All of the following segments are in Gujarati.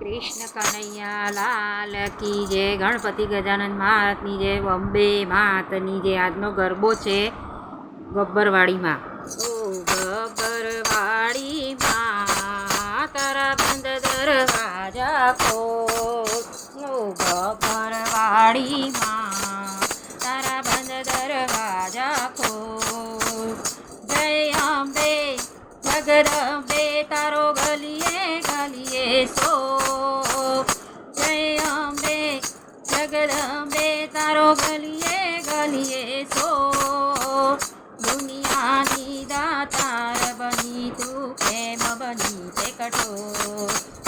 કૃષ્ણ કનૈયા લાલ કી જય. ગણપતિ ગજાનંદ મહારાજની જય. બોમ્બે માતની જય. આજનો ગરબો છે ગબ્બરવાડીમાં. ઓ ગબ્બરવાડીમાં તારા બંધ દરવાજા કો ઓ ગબ્બરવાડીમાં તારા બંધ દરવાજા કો જય અંબે, જગદંબે, તારો ગલીએ ગલીએ સો જગદંબે તારો ગલીએ ગલીએ છો. દુનિયાની દાતાર બની તું કેમ બની તે કઠો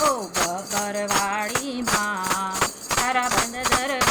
ઓ ગબ્બરવાડીમાં તારા બંધ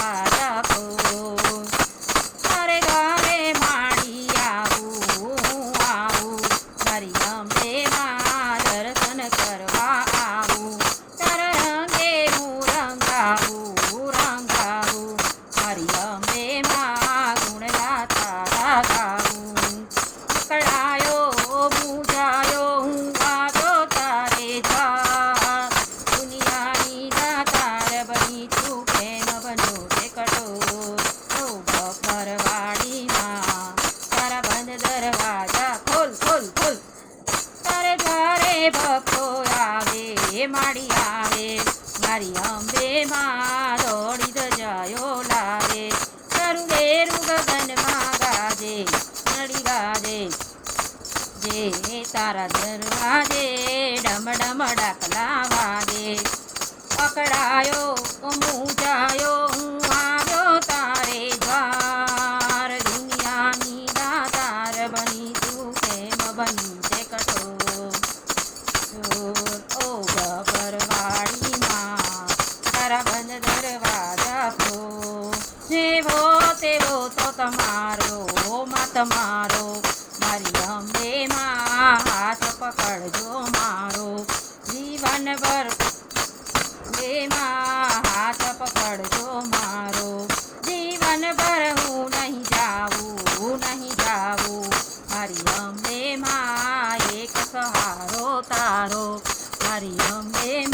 ભક્તો આવે માડી આવે, મારી અંબે માં ધજાયો લાવે. તારું બેરું ગગનમાં ગાજે નડી ગાજે. જે તારા દરવાજે ડમ ડમ ડાકલા વાગે. પકડાયો મૂજાયો હું આવ્યો તારે દ્વાર. દુનિયાની દાતાર બની તું કેમ બની તમારો માં તમારો, મારી અંબે માં હાથ પકડજો મારો. જીવનભર બેમાં હાથ પકડજો મારો. જીવનભર હું નહીં જાવું નહીં જાઉં. મારી અંબે માં એક સહારો તારો. મારી અંબે